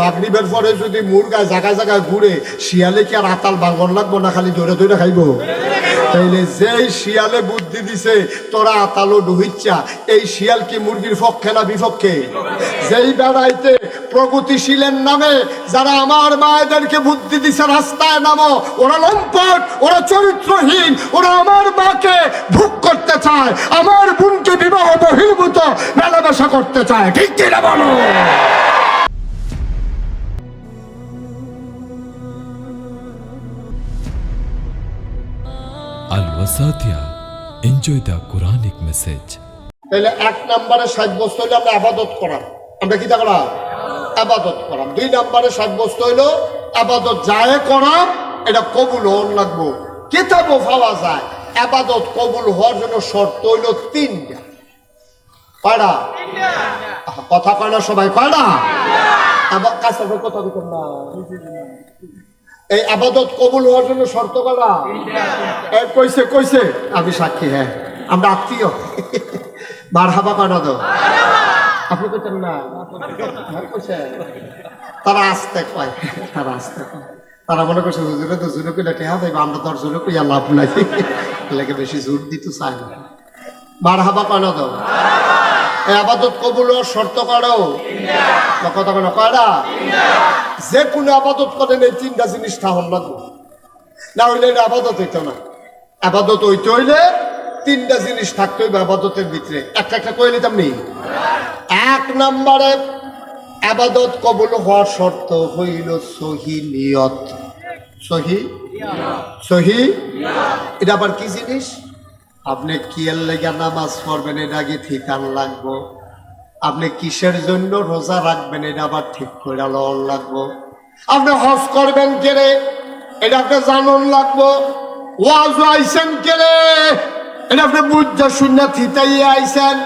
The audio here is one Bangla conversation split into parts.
মাগরিবের পরে যদি মুরগায় জায়গায় জায়গায় ঘুরে, শিয়ালে কি আর আতাল বাঙ্গন লাগবো না খালি ধরে ধরে খাইবো? তাইলে যেই শিয়ালে বুদ্ধি দিছে, তোরা আতালো ডুহিচ্ছা। এই শিয়াল কি মুরগির পক্ষে না বিপক্ষে? যেই বেড়াইতে প্রগতিশীলের নামে যারা আমার মায়েদেরকে বুদ্ধি দিছে, রাস্তায় নামো। ওরা লম্পট, ওরা চরিত্রহীন, ওরা আমার মাকে ভোগ করতে চায়। আমার বোনকে বিবাহ বহির্ভূত মেলামেশা করতে চায়। ঠিক কিনা বলো? Wasatia. Enjoy the Quranic message. তাহলে এক নম্বরে সাব্যস্ত হইলে আমরা আবাদত করাম। আমরা কি করাম? আবাদত করাম। দুই নম্বরে সাব্যস্ত হইল আবাদত যায় করাম, এটা কবুল হন লাগবো। কিতাবও পাওয়া যায়, আবাদত কবুল হওয়ার জন্য শর্ত হইল তিনটা। কয়টা কথা কয় না সবাই কয়টা আবার কাছে কথা দিতেন না। এই আবাদত কবুল হওয়ার জন্য শর্ত করা কইছে কইছে। আমি সাক্ষী হ্যাঁ। আমরা আত্মীয়। মার হাবা কাটা আপনি কইতেন না হ্যাঁ, তারা আসতে কয়। তারা আসতে কয়। তারা মনে করছে হুজুরে তো জুরে কইলে টেহা পাইবা আমরা তো আর জুরে কইয়া লাভ নাই। লেগে বেশি জোর দিতে চাই না। মার হাবা কাটা আবাদত কবুল শর্ত না, কথা কেন কয়টা যে কোনো আবাদত করেন এই তিনটা জিনিস থাহন লাগবে। না হইলে আবাদত হইতো না। আবাদত হইতে হইলে তিনটা জিনিস থাকতে হইবে আবাদতের ভিতরে। একটা একটা কইলে নিতাম নেই এক নম্বরে, আবাদত কবুল হওয়ার শর্ত হইল সহি নিয়ত। সহি? সহি? এটা আবার কি জিনিস? আপনি কিয়ের লেগে নামাজ পড়বেন, এটা আগে ঠিকান লাগবো? আপনি কিসের জন্য রোজা রাখবেন, এটা আবার ঠিক করে লন লাগবো? আপনি হজ করবেন কেড়ে, এটা আপনি জানন লাগবো? ওয়াজ আইসেন কেড়ে, এটা আপনি বুঝা শূন্য থিতাই আইসেন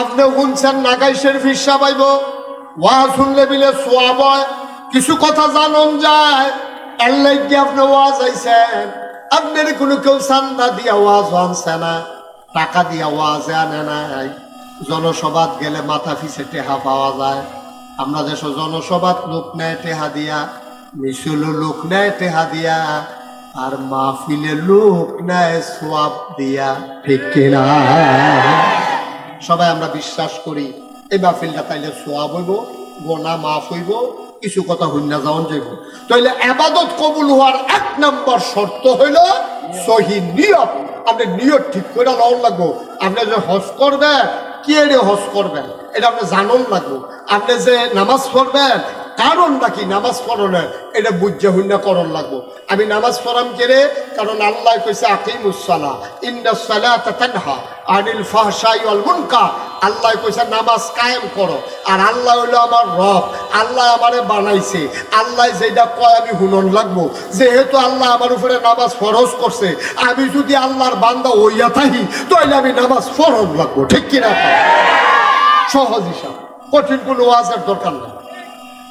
আপনি শুনছেন নাগাইশের ফিসা পাইব ওয়াজ শুনলে বিলে সোয়াব কিছু কথা জানন যায়। এর লাগি আপনি ওয়াজ আইসেন আপনার কোনো কেউ চান্দা দিয়া ওয়াজ আনছে না, টাকা দিয়া ওয়াজে আনে নাই। জনসভাত গেলে মাথা ফিসে টেহা পাওয়া যায়। আমরা দেশ জনসভাত লোক নেয় টেহা দিয়া মিছিল লোক নেয় টেহা দিয়া, আর মাহফিলে লোক নেয় সোয়াব দিয়া, ঠিক কিনা? সবাই আমরা বিশ্বাস করি, এই মাহফিলটা তাইলে সোয়াব হইব, গোনা মাফ হইব কিছু কথা হইনা যাওন যাইব। তাইলে আবাদত কবুল হওয়ার এক নম্বর শর্ত হইল সহি নিয়ত। আপনি নিয়ত ঠিক করে লওয়ার লাগবো। আপনি যে হজ করবে কি এড়ে হজ করবেন? এটা আপনি জানন লাগবো। আপনি যে নামাজ পড়বেন কারণটা কি? নামাজ পড়নের এটা বুঝে হুন্না করণ লাগবো। আমি নামাজ পড়াম কেড়ে কারণ আল্লাহ কইছে আকিমুসালা ইন্না সালাতা তানহা আনিল ফাহশাই ওয়াল মুনকার। আল্লাহ কইছে, নামাজ কায়েম করো। আর আল্লাহ হইল আমার রব। আল্লাহ আমারে বানাইছে। আল্লাহ যেটা কয়, আমি হুনন লাগবো। যেহেতু আল্লাহ আমার উপরে নামাজ ফরজ করছে, আমি যদি আল্লাহর বান্দা হইয়া থাকি তাহলে আমি নামাজ ফরজ লাগবো। ঠিক কিনা? সহজ হিসাব। কঠিন কোনো ওয়াজের দরকার নাই।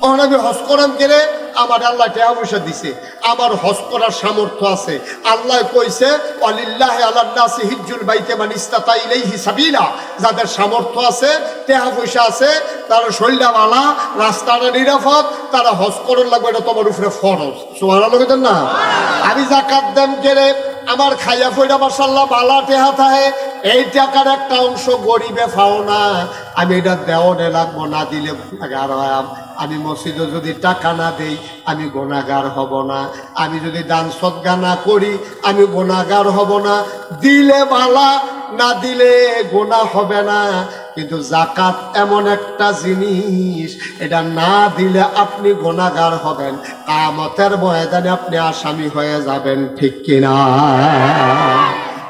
অহন আমি হজ গেলে আমার আল্লাহ টাকা পয়সা দিছে। আমার হজ করার সামর্থ্য আছে। আল্লাহ কইছে অলিল্লাহ আল্লাহ নাসি হিজ্জুল বাইতে মান ইস্তাতা ইলাইহি সাবিলা। যাদের সামর্থ্য আছে টাকা পয়সা আছে, তারা শরীরটা বালা, রাস্তাটা নিরাপদ, তারা হজ করার লাগবে এটা তোমার উপরে ফরজ। সুবহানাল্লাহ কইতেন না? আমি জাকাত দেন গেলে আমার খাইয়া ফইরা মাসাল্লাহ বালা টেহা থাহে এই টাকার একটা অংশ গরিবে পাও না। আমি এটা দেওয়ানে লাগবো, না দিলে গুণাগার হয়াম আমি মসজিদে যদি টাকা না দেই, আমি গোনাগার হব না। আমি যদি দান সদ্গা না করি, আমি গোনাগার হব না। দিলে বালা, না দিলে গোনা হবে না। কিন্তু জাকাত এমন একটা জিনিস, এটা না দিলে আপনি গোনাগার হবেন। কামতের ময়দানে আপনি আসামি হয়ে যাবেন, ঠিক কিনা?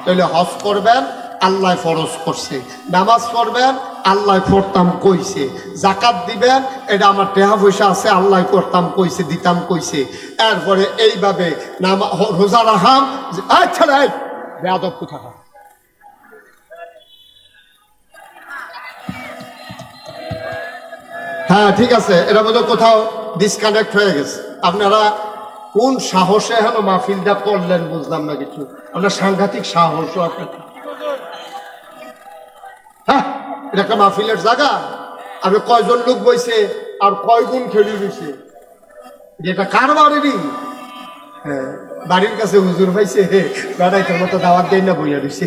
তাহলে হজ করবেন, আল্লাহ ফরজ করছে। নামাজ পড়বেন, আল্লাহ পড়তাম কইছে। জাকাত দিবেন, এটা আমার টেহা পয়সা আছে, আল্লাহ করতাম কইছে, দিতাম কইছে। এরপরে এইভাবে নামা রোজা রাখাম আচ্ছা বেয়াদব কোথা হ্যাঁ ঠিক আছে। এটা বোধ কোথাও ডিসকানেক্ট হয়ে গেছে। আপনারা কোন সাহসে হেন মাহফিলটা করলেন বুঝলাম না কিছু। আপনার সাংঘাতিক সাহস আপনার। হ্যাঁ এটা একটা মাহফিলের জায়গা। আপনি কয়জন লোক বইছে, আর কয় গুণ খেলি দিছে যেটা কার বাড়িরই হ্যাঁ বাড়ির কাছে হুজুর পাইছে, বেড়াই তোর মতো দাওয়াত দেয় না বইয়া দিছে।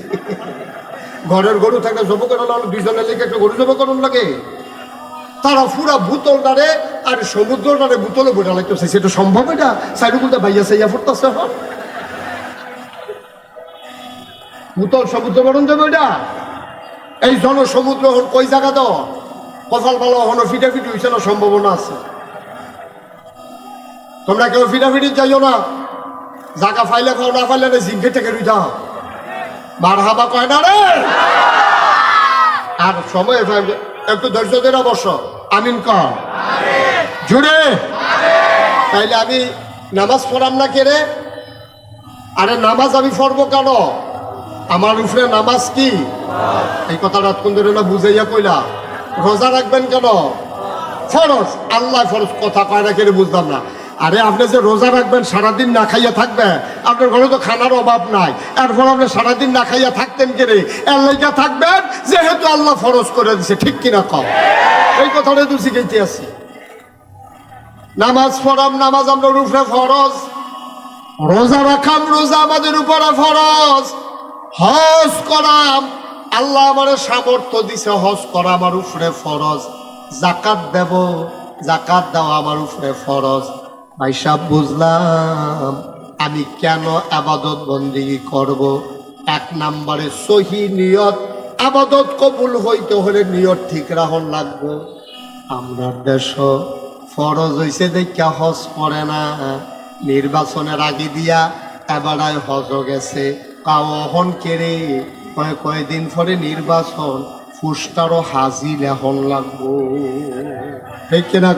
ঘরের গরু থাকলে জব করা হলো দুইজনের লেগে একটা গরু জব করুন লাগে। তারা পুরা ভূতল ডারে আর সমুদ্র ডারে ভূতলে বইটা লাগতেছে সেটা সম্ভব এটা? সাইডুকুলটা ভাইয়া সাইয়া ফুটতেছে ভূতল সমুদ্র বরণ দেবে এটা? এই জন সমুদ্র হন কই জায়গা তো? কপাল ভালো হন ফিটাফিটি হয়েছে না, সম্ভাবনা আছে। তোমরা কেউ ফিটাফিটি যাইও না। জায়গা ফাইলে খাও, না ফাইলে জিঙ্গে থেকে রুই যাও। বার হাবা কয় না রে? আর সময় একটু ধৈর্য ধরে অবশ্য আমিন জুড়ে তাইলে আমি নামাজ পড়াম না কে রে? আরে নামাজ আমি পড়ব কেন? আমার উপরে নামাজ কি? এই কথাটা কোন ধরে না, বুঝাইয়া কইলা। রোজা রাখবেন কেন? ফরজ। আল্লাহ ফরজ। কথা কয় না কেন বুঝলাম না। আরে আপনি যে রোজা রাখবেন, সারাদিন না খাইয়া থাকবে আপনার ঘরে তো খানার অভাব নাই। এরপর আপনি সারাদিন না খাইয়া থাকতেন কেনে এর লাইগা থাকবেন, যেহেতু আল্লাহ ফরজ করে দিছে, ঠিক কিনা কম এই কথাটা তো শিখাইতে আছি নামাজ পড়াম, নামাজ আমরা উপরে ফরজ। রোজা রাখাম, রোজা আমাদের উপরে ফরজ। হজ করাম, আল্লাহ আমার সামর্থ্য দিছে, হজ করা আমার উপরে ফরজ। জাকাত দেব, জাকাত দেওয়া আমার উপরে ফরজ। ভাই সাহেব বুঝলাম, আমি কেন আবাদত বন্দিগি করব? এক নম্বরে সহি নিয়ত, আবাদত কবুল হইতে হলে নিয়ত ঠিক রাহন লাগবো। আমরা দেশ, ফরজ হইছে দেখা হজ পড়ে না। নির্বাচনের আগে দিয়া এবারায় হজ গেছে। কাওহন কেড়ে কয় কয়দিন পরে নির্বাচন, ফুসটারও হাজি লেহন লাগবো। ঠিক কিনা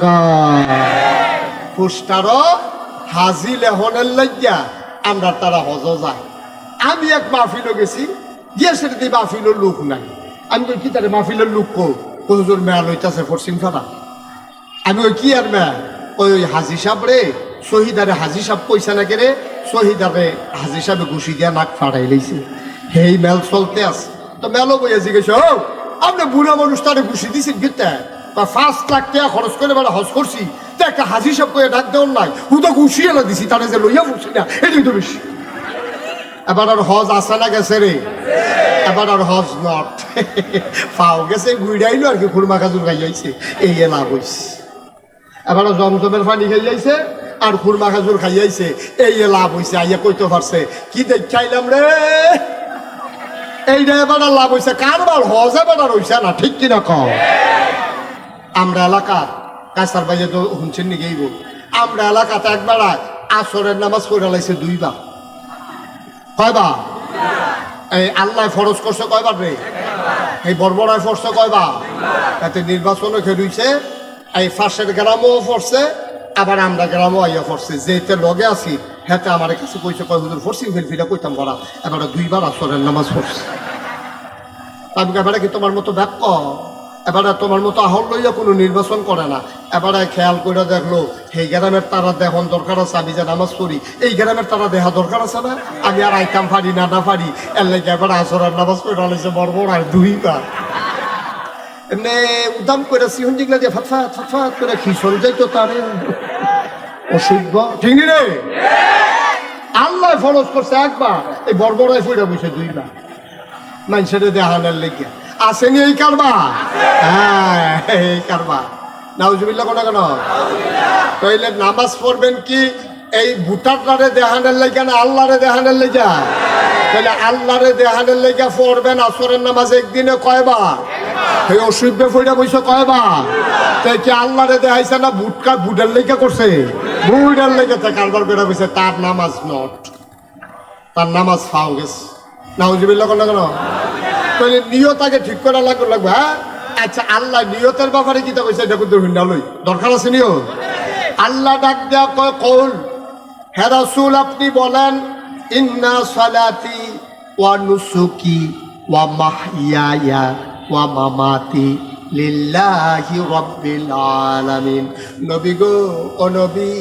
ফুসটারও হাজি লেহনের লাগিয়া আমরা তারা হজ যায়। আমি এক মাহফিলও গেছি, গিয়ে সেটা দিয়ে মাহফিলের লোক নাই। আমি কি তারে মাহফিলের লোক কো? হুজুর মেয়া লইতাছে ফরসিং ফাটা আমি ওই কি আর মেয়া ওই হাজি সাহেব রে, শহীদারে হাজি সাহেব পয়সা না কেরে শহীদারে হাজি সাহেবে ঘুষি দিয়া নাক ফাড়াই লইছে। হেই, মেল চলতে আছে। তো মেলও বইয়া জিজ্ঞেস আপনি বুড়া মানুষ তারে ঘুষি দিছেন কিতে? বা পাঁচ লাখ টাকা খরচ করে বেড়া হজ করছি। তো একটা হাজি সাহেব করে ডাক দেওয়ার নাই হু তো ঘুষি এনে দিছি, তারে যে লইয়া ফুসি না, এটাই তো বেশি। এবার আর হজ আসে না গেছে রে। এবার আর হজ নট। পাও গেছে, গুইডাইলো আর কি, খুরমা খাজুর খাই যাইছে এই লাভ হইছে এবার জমজমের পানি খাই যাইছে আর খুরমা খাজুর খাই যাইছে এই লাভ হইছে আইয়া কইতে পারছে, কি দেখাইলাম রে? এইটা এবার লাভ হইছে, কারবার হজ এবার হইছে না, ঠিক কিনা কম আমরা এলাকার কাছার বাইরে তো শুনছেন নাকি এইব আমরা এলাকাতে একবার আসরের নামাজ পড়ে লাইছে দুইবার। কয়বার? এই আল্লাহ ফরজ করছে কয়বার রে? এই বর্বরায় ফরছে কয়বার? এতে নির্বাচনও খেলুইছে এই ফার্স্টের গ্রামও ফরছে, আবার আমরা গ্রামও আইয়া ফরছে। যেতে লগে আছি, হেতে আমার কাছে কইছে, কয় হুজুর ফরসিং ফেলফিটা কইতাম করা। এবারে দুইবার আসরের নামাজ পড়ছে। আমি এবারে কি তোমার মতো ব্যাক এবারে তোমার মতো আহল লইয়া কোনো নির্বাচন করে না। এবারে খেয়াল করে দেখল, সেই গ্রামের তারা দেখন দরকার আছে, আমি যে নামাজ পড়ি, এই গ্রামের তারা দেহা দরকার আছে না? আমি আর আইতাম পারি না না পারি এর লাগে এবারে আসরের নামাজ পড়ে আলাইছে বড় আর দুইবার এমনি উদাম করে সিহন যেগুলা দিয়ে ফাতফাত ফাতফাত করে খিসন যাইতো তারে। অসুখ ঠিক রে? আল্লাহ ফরজ করছে একবার, এই বড়বড়ায় ফুটে বসে দুইবার মানুষের দেহানের লেগে। আসেনি এই কারবা হ্যাঁ এই কারবা নাউজুবিল্লা কোনা কেন? তাইলে নামাজ পড়বেন কি? এই ভুটারটারে দেহানের লেগে না আল্লাহরে দেহানের লেগে তাহলে আল্লাহরে দেহানের লেগে পড়বেন আসরের নামাজ একদিনে কয়বার? এই অসুবিধে ফইরা বইছে কয়বার? তাই কি আল্লাহরে দেখাইছে না বুটকা বুটের লেগে করছে? বুটের লেগে তা কারবার করে বইছে, তার নামাজ নট। তার নামাজ ফাও গেছে। নাউজুবিল্লা কোনা কেন? তাহলে নিয়ত ঠিক করা লাগবে লাগবে হ্যাঁ? আচ্ছা আল্লাহ নিয়তের ব্যাপারে কি তা কইছে দেখুন তো লই। দরকার আছে নিয়ত? আল্লাহ ডাক দেয়া কয় কৌল হে রাসূল, আপনি বলেন, ইন্না সালাতি ওয়া নুসুকি ওয়া মাহইয়ায়া ওয়া মামাতি লিল্লাহি রাব্বিল আলামিন। নবী গো, ও নবী,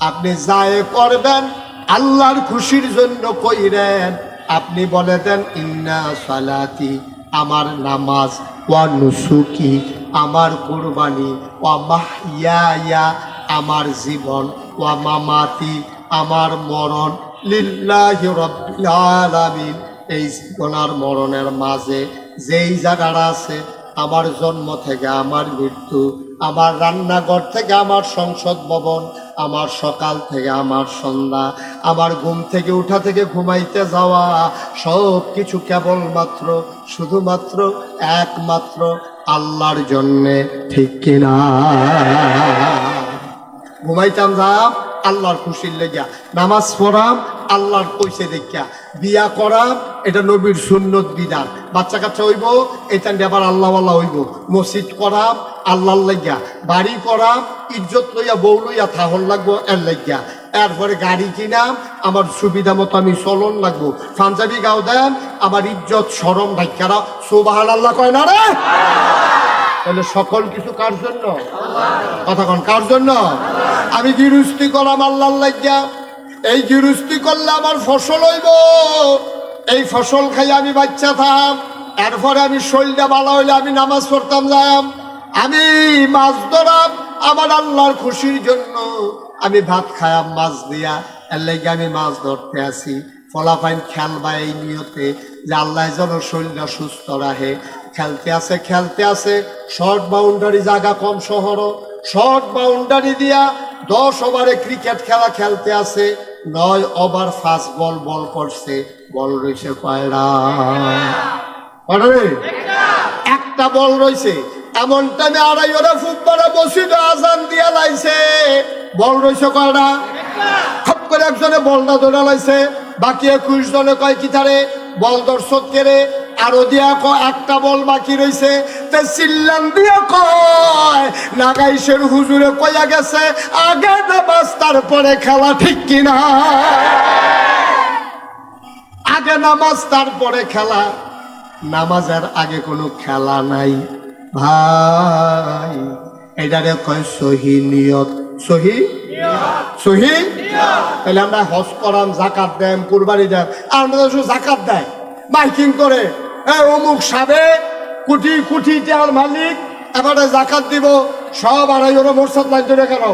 আপনি যায় করবেন, আল্লাহর খুশির জন্য কইরেন আপনি বলে দেন, ইন্না সালাতি, আমার নামাজ, ওয়া নুসুকি, আমার কুরবানি ও মাহিয়া আমার জীবন ও মামাতি, আমার মরণ, লিল্লাহি রাব্বিল আলামিন। এই জীবন আর মরণের মাঝে যেই জায়গাটা আছে, আমার জন্ম থেকে আমার মৃত্যু, আমার রান্নাঘর থেকে আমার সংসদ ভবন আমার সকাল থেকে আমার সন্ধ্যা, আমার ঘুম থেকে উঠা থেকে ঘুমাইতে যাওয়া, সব কিছু কেবলমাত্র, শুধুমাত্র একমাত্র আল্লাহর জন্যে, ঠিক কিনা? ঘুমাইতাম যাম আল্লাহর খুশির লেগিয়া। নামাজ পড়াম, আল্লাহর পয়সা দেখিয়া। বিয়া করাম, এটা নবীর সুন্নত বিধান। বাচ্চা কাচ্চা হইব এটা আবার আল্লাহ আল্লাহ হইব। মসজিদ করাম আল্লাহর লাগিয়া বাড়ি করাম ইজ্জত লইয়া বউ লইয়া থাহন লাগবো এর লাগিয়া এরপরে গাড়ি কিনাম আমার সুবিধা মতো আমি চলন লাগবো। পাঞ্জাবি গাও দেন, আমার ইজ্জত সরম ঢাকারা সুবাহান আল্লাহ কয় না রে? তাহলে সকল কিছু কার জন্য? কতক্ষণ কার জন্য? আমি গিরুস্তি করলাম আল্লাহর লাগিয়া এই গিরুস্তি করলে আমার ফসল হইব। এই ফসল খাই আমি বাচ্চা থাম। এরপরে আমি শরীরটা ভালো হইলে আমি নামাজ পড়তাম, যাম। আমি মাছ ধরাম, আমার আল্লাহর খুশির জন্য। আমি ভাত খায়াম মাছ দিয়া, এর লাগে আমি মাছ ধরতে আসি ফলাফাইন খেলবা এই নিয়তে যে আল্লাহ যেন শরীরটা সুস্থ রাখে। খেলতে আছে খেলতে আছে। শর্ট বাউন্ডারি জায়গা কম শহর। শর্ট বাউন্ডারি দিয়া দশ ওভারে ক্রিকেট খেলা খেলতে আছে। নয় ওভার ফাস্ট বল বল করছে। বল রয়েছে কয়রা? একটা বল রয়েছে এমন টাইমে আড়াই ওরা ফুটবলে মসজিদে আজান দিয়া লাইছে। বল রয়েছে কয়টা? খপ করে একজনে বলটা ধরে লাইছে। বাকি একুশ জনে কয়, কি তারে বল দর্শক কেড়ে আরও দিয়া ক একটা বল বাকি রইছে। তে চিল্লান দিয়া কয়, নাগাইশের হুজুরে কইয়া গেছে, আগে নামাজ, তারপরে খেলা ঠিক কিনা? আগে নামাজ, তারপরে খেলা। নামাজের আগে কোনো খেলা নাই। ভাই, এটারে কয় সহি নিয়ত। সহি? সহি? তাহলে আমরা হজ করাম, জাকাত দেন কুরবানি দেন আর আমাদের শুধু জাকাত দেয় মাইকিং করে অমুক সাবে, কোটি কোটি টাকার মালিক এবারে জাকাত দিব, সব আড়াই ওরা মোরসাদ লাইন ধরে কেন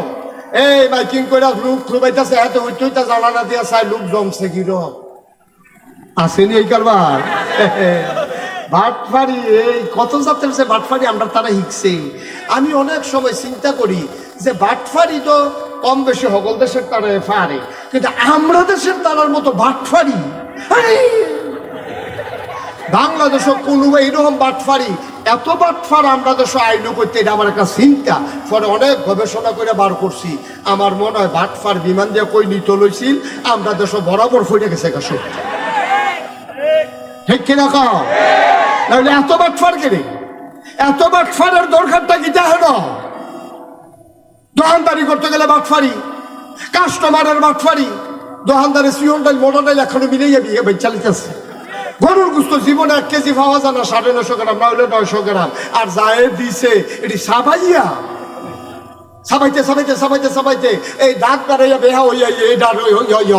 এই মাইকিং করে লোক খুবাইতেছে এত হইতে জ্বালানা দিয়া চাই, লোক জমছে কিরম আসেনি এই কারবার? ভাটফারি এই কত যাত্রা সে ভাটফারি আমরা তারা শিখছে আমি অনেক সময় চিন্তা করি যে ভাটফারি তো কম বেশি হগল দেশের তারা পারে, কিন্তু আমরা দেশের তারার মতো ভাটফারি! বাংলাদেশও কোনো এইরকম বাটফারি এত বাটফার আমরা দেশ আইন করতে, এটা আমার একটা চিন্তা। পরে অনেক গবেষণা করে বার করছি, আমার মনে হয় বাটফার বিমান দিয়ে কই নিত লইছিল, আমরা দেশ বরাবর ফুটে গেছে কাছে ঠিক কিনা কও? নাহলে এত বাটফার কেনে এত বাটফারের দরকারটা কি জানো না দোকানদারি করতে গেলে বাটফারি কাস্টমারের বাটফারি দোকানদারি সিয়নটাই মোটাটাই এখনও মিলেই এ ভাই চালিতেছে। গরুর গুস্ত জীবনে এক কেজি পাওয়া যায় না, সাড়ে নশো গ্রাম, না হলে নয়শো গ্রাম। আর যায় দিছে, এটি সাবাইয়া সাবাইতে সাবাইতে সাবাইতে সাবাইতে। এই দাঁত দাঁড়াইয়া বেহা হইয়া, এই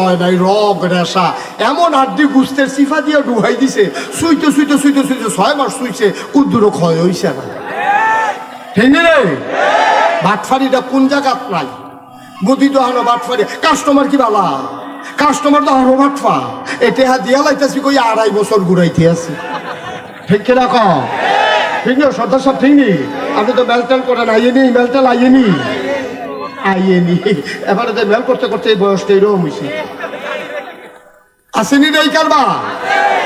হয় নাই রগ রেশা। এমন আড্ডি গুস্তের সিফা দিয়ে ডুহাই দিছে। শুইতে শুইতে শুইতে শুইতে ছয় মাস শুইছে কুদ্দুরো ক্ষয় হইছে না। ঠিক রে? বাটফারিটা কোন জায়গাত নাই? মুদি তো হানো বাটফারি। কাস্টমার কি বালা? কাস্টমার তো হানো বাটফা। হা দিয়া লাইতেছি কই আড়াই বছর ঘুরাইতে আছি। ঠিক কিনা ক ঠিক না সর্দার সব ঠিক নি আপনি তো মেলটেল করেন আইয়েনি মেলটেল আইয়েনি আইয়েনি এবারে তো মেল করতে করতে এই বয়সটা এরকম হয়েছে আসেনি রে কারবা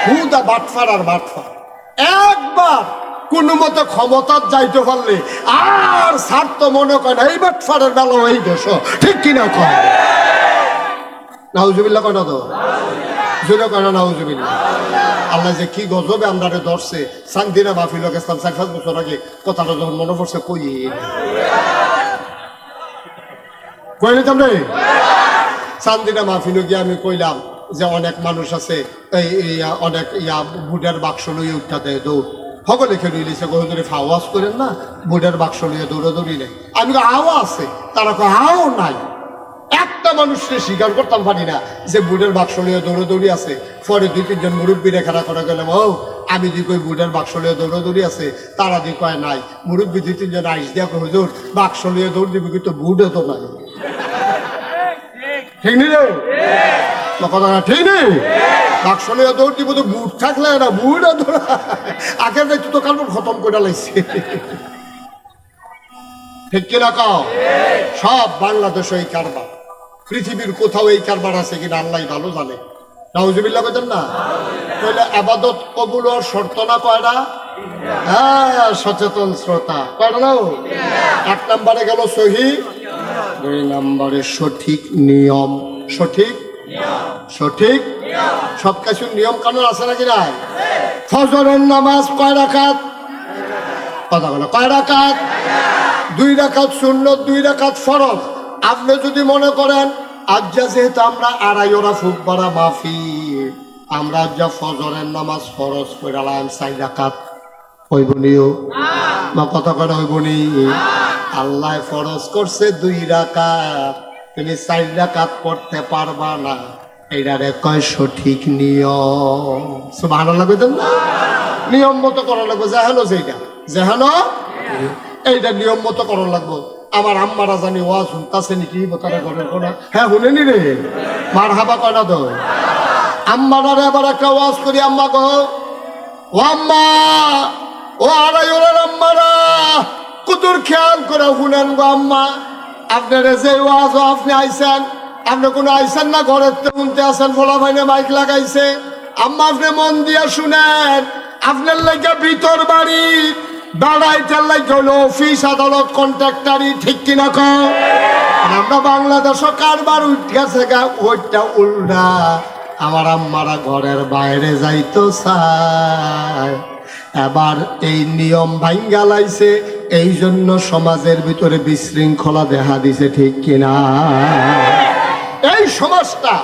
হুদা বাটফার আর বাটফার। একবার কোন মতো ক্ষমতার যাইতে পারলে আর সার তো মনে করে না, এই বাটফারের বেলা এই দেশ ঠিক কিনা কয়? নাউজুবিল্লা কয় না তো? জোরে কয় না নাউজুবিল্লা আল্লাহ যে কি গজবে আমরা ধরছে। সাংদিনা মাহফিল গেছিলাম চার পাঁচ বছর আগে কথাটা যখন মনে পড়ছে কই কই নিতাম রে চান্দিনা মাহফিল গিয়ে আমি কইলাম যে অনেক মানুষ আছে এই অনেক ইয়া বুটের বাক্স লইয়ে উঠা দেয় দৌড়। সকলে খেলে লিছে গরু ধরে আওয়াজ করেন না বুটের বাক্স লইয়ে দৌড়াদৌড়ি নেই আমি কই, আও আছে? তারা কয় আও নাই। একটা মানুষকে স্বীকার করতাম পারি না। যে বুটের বাক্স লইয়ে দৌড়াদৌড়ি আছে, পরে দুই তিনজন মুরব্বীরে খেলা করে গেলাম ও আমি দি কই বুটের বাক্সলীয় দৌড়াদৌড়ি আছে, তারা দি কয় নাই, মুরব্বী দুই তিনজন আইস দিয়া কই হুজুর বাক্সলীয় দৌড় দিবি কিন্তু বুটে তো নাই। ঠিক নি রে? ঠিক নেই বাক্সলীয় দৌড় দিব তো বুট থাকলে না, বুট দৌড়া। আগের দায়িত্ব তো কারণ খতম করে লাইছে। ঠিক কিনা কও? সব বাংলাদেশে এই কারবার। পৃথিবীর কোথাও এই কারবার আছে কিনা আল্লাহ ভালো জানে। নাউজুবিল্লাহ বলছেন না? তাহলে আবাদত কবুল হওয়ার শর্ত না কয়টা? হ্যাঁ সচেতন শ্রোতা। কয়টা নাও? এক নম্বরে গেল সহি। দুই নম্বরে সঠিক নিয়ম। সঠিক? সঠিক? সব কিছুর নিয়ম কানুন আছে নাকি নাই? ফজরের নামাজ কয় রাখাত কথা বলো, কয় রাখাত দুই রাখাত শূন্য দুই রাখাত ফরজ। আপনি যদি মনে করেন আজ যেহেতু আমরা আড়াই ওরা ফুক বাড়া মাফি আমরা আজ যা ফজরের নামাজ ফরজ কইরালাম চাই রাখাত হইব নিও বা কথা কটা হইব নি? আল্লাহ ফরজ করছে দুই রাকাত। তুমি চার রাকাত পড়তে পারবা না। এইটারে কয় সঠিক নিয়ম। ভালো লাগবে তো না নিয়ম মতো করা লাগবে। যেহেন যেটা যেহেন এইটা নিয়ম মতো করা লাগবো। আমার আম্মারা জানি ওয়াজ শুনতাছে নাকি তারা ঘরের কোনা হ্যাঁ শুনেনি রে। মার হাবা কয় না তো? আম্মারা এবার একটা ওয়াজ করি, আম্মা কহ, ও আম্মা, ও আড়াই আম্মারা, কুতুর খেয়াল করে শুনেন গো আম্মা। আপনার যে ওয়াজ আপনি আইছেন, আপনি কোনো আইছেন না, ঘরের তো শুনতে আসেন ফলা ভাইনে মাইক লাগাইছে। আম্মা, আপনি মন দিয়া শুনেন, আপনার লাগে ভিতর বাড়ি দাঁড়াইটার লাগে হলো অফিস আদালত কন্ট্রাক্টারি ঠিক কিনা কও আমরা বাংলাদেশ কারবার উঠেছে গা, ওইটা উল্টা। আমার আম্মারা ঘরের বাইরে যাইতো চায় এবার এই নিয়ম ভাঙ্গা লাইছে, এই জন্য সমাজের ভিতরে বিশৃঙ্খলা দেখা দিছে, ঠিক কিনা? এই সমাজটা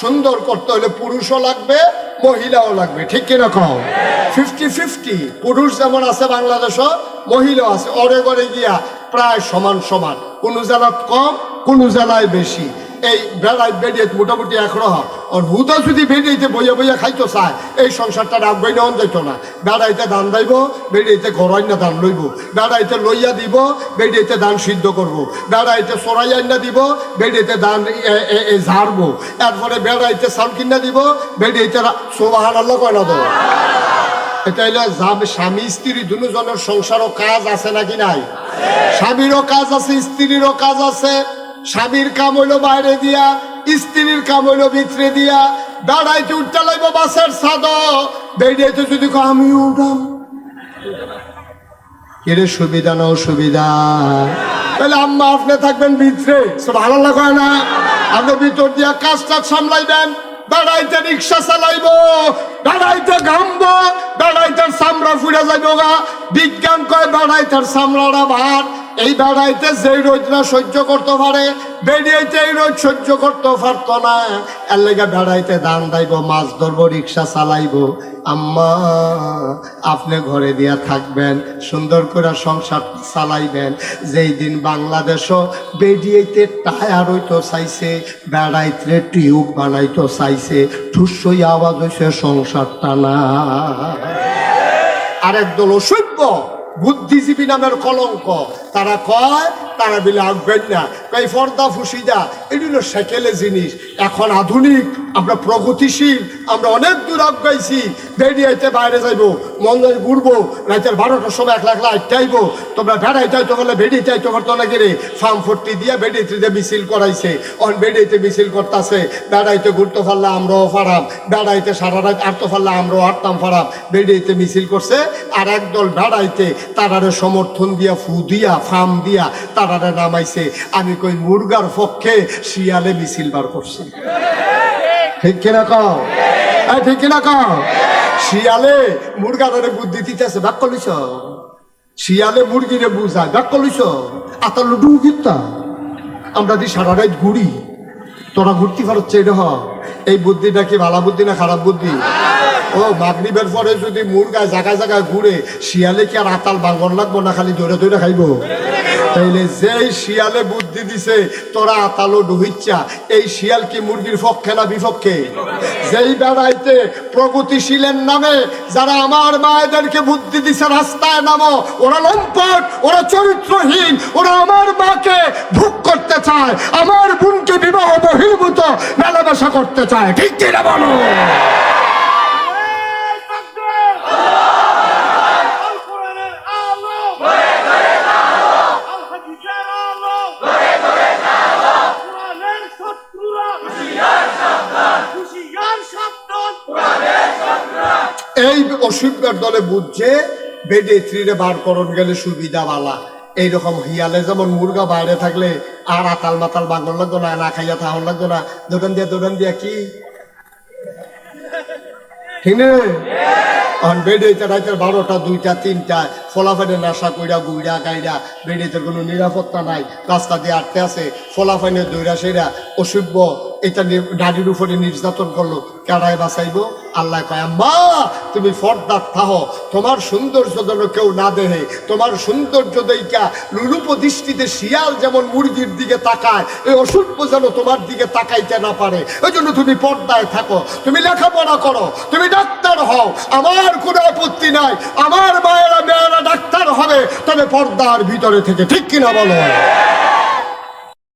সুন্দর করতে হলে পুরুষও লাগবে মহিলাও লাগবে, ঠিক কিনা কও? ফিফটি ফিফটি, পুরুষ যেমন আছে বাংলাদেশ মহিলাও আছে। অরে গড়ে গিয়া প্রায় সমান সমান। কোনো জেলা কম, কোনো জেলায় বেশি। এই বেড়ায় বেরিয়ে মোটামুটি একরহ আর হুদা যদি বেরিয়েতে বইয়া বইয়া খাইতো চায়। এই সংসারটা রাখবই নেওয়া যেত না। বেড়াইতে ধান দাইব বেরিয়েতে ঘরাই না ধান লইব। বেড়াইতে লইয়া দিব বেরিয়েতে ধান সিদ্ধ করব। বেড়াইতে সরাই আইনা দিব বেরিয়েতে এ ঝাড়বো। এরপরে বেড়াইতে চাল কিনা দিব বেরিয়েতে সোবাহান আল্লাহ কয় না তো? এটা স্বামী, স্ত্রী দুজনের সংসারও কাজ আছে নাকি নাই? স্বামীরও কাজ আছে, স্ত্রীরও কাজ আছে। স্বামীর কাম হইল বাইরে দিয়া, স্ত্রীর কাম হইল ভিতরে দিয়া। দাঁড়াইতে উঠতে লাগব বাসের সাদ বেরিয়েতে যদি আমি উঠাম। এর সুবিধা না অসুবিধা? তাহলে আম্মা আপনি থাকবেন ভিতরে। ভালো লাগে না। আপনি ভিতর দিয়া কাজটা সামলাইবেন। দাঁড়াইতে রিক্সা চালাইব দাঁড়াইতে ঘামবো দাঁড়াইতে চামড়া ফুড়ে যাইব গা। বিজ্ঞান কয় দাঁড়াইতে চামড়াটা ভার এই বেড়াইতে যেই রোদটা সহ্য করতে পারে বেরিয়েতে এই রোদ সহ্য করতে পারতো না। এর লেগে বেড়াইতে দান দাইব, মাছ ধরবো, রিক্সা চালাইবো। আম্মা, আপনি ঘরে দিয়া থাকবেন, সুন্দর করে সংসার চালাইবেন। যেই দিন বাংলাদেশও বেরিয়েতে টায়ার হইতো চাইছে, বেড়াইতে টিউব বানাইতো চাইছে ঠুসই আওয়াজ হইছে সংসার টানা আরেক দল অসভ্য বুদ্ধিজীবী নামের কলঙ্ক। তারা কয় তারা বিলে আঁকবেন না। কই, ফর্দা ফুসিদা এগুলো সেকেলে জিনিস। এখন আধুনিক, আমরা প্রগতিশীল, আমরা অনেক দূর আগাইছি। বেরিয়েতে বাইরে যাইব মন্দির ঘুরবো, রাতের বারোটার সময় এক লাখ লাইট চাইব তোমরা বেড়াইতে হয়তো বলে বেরিয়ে চাইতো করতো নাকি রে ফার্ম ফোর্টি দিয়ে বেরিয়েতে মিছিল করাইছে, অন বেরিয়েতে মিছিল করতেছে। বেড়াইতে ঘুরতে পারলে আমরাও ফারাম বেড়াইতে সারা রাত আটতে পারলে আমরাও আটতাম ফারাম বেরিয়েতে মিছিল করছে, আর একদল বেড়াইতে তারারে সমর্থন দিয়া, ফু দিয়া, ফার্ম দিয়া তারারে নামাইছে। আমি কই, মুরগার পক্ষে শিয়ালে মিছিল বার করছি। ঠিক কিনা কও? এই ঠিক কিনা কও? শিয়ালে মুরগারে বুদ্ধি দিতেছে বাক্য লিছ শিয়ালে মুরগিরে বুঝায় বাক্য লিছ আতা লুডু গিতা আমরা দি সারা রাত ঘুরি। তোরা ঘুরতে পারছে এটা হ। এই বুদ্ধিটা কি ভালো বুদ্ধি না খারাপ বুদ্ধি? ও, মাগরিবের পরে যদি মুরগা জায়গায় জায়গায় ঘুরে, শিয়ালে কি আর আতাল বাঙ্গন লাগবো না খালি ধরে ধরে খাইবো? তাইলে যেই শিয়ালে বুদ্ধি দিছে, তোরা আতালো ডুহিচ্ছা। এই শিয়াল কি মুরগির পক্ষে না বিপক্ষে? যেই বেড়াইতে প্রগতিশীলের নামে যারা আমার মায়েদেরকে বুদ্ধি দিছে, রাস্তায় নামো, ওরা লম্পট, ওরা চরিত্রহীন, ওরা আমার মাকে ভোগ করতে চায়, আমার বোনকে বিবাহ বহির্ভূত, মেলামেশা করতে চায়। ঠিক কিনা বলো? অসুখের দলে বুঝছে, বেডে ত্রিরে বার করণ গেলে সুবিধা বালা। এইরকম হিয়ালে যেমন মুরগা বাইরে থাকলে আর আতাল মাতাল বাঙ্গল লাগতো না না খাইয়া থাহল লাগতো না। দোকান দিয়া দোকান দিয়া কি? ঠিক এখন বেডে রাতের বারোটা, দুইটা, তিনটা ফলাফাইনে নেশা কইরা, গুইরা গাইরা বেডেতে কোনো নিরাপত্তা নাই, রাস্তা দিয়ে আটতে আছে ফলাফাইনে দৈরা সেরা, অসভ্য, এটা নারীর উপরে নির্যাতন করল, কারায় বাঁচাইব? আল্লাহ কয় মা তুমি ফর্দার থাহ, তোমার সৌন্দর্য যেন কেউ না দেহে তোমার সৌন্দর্য দেইকা লুলুপ দৃষ্টিতে শিয়াল যেমন মুরগির দিকে তাকায়, এই অসভ্য যেন তোমার দিকে তাকাইতে না পারে। ওই জন্য তুমি পর্দায় থাকো, তুমি লেখাপড়া করো, তুমি ডাক্তার হও, আমার কোনো আপত্তি নাই, আমার মায়েরা মেয়েরা ডাক্তার হবে তবে পর্দার ভিতরে থেকে ঠিক কিনা বলো?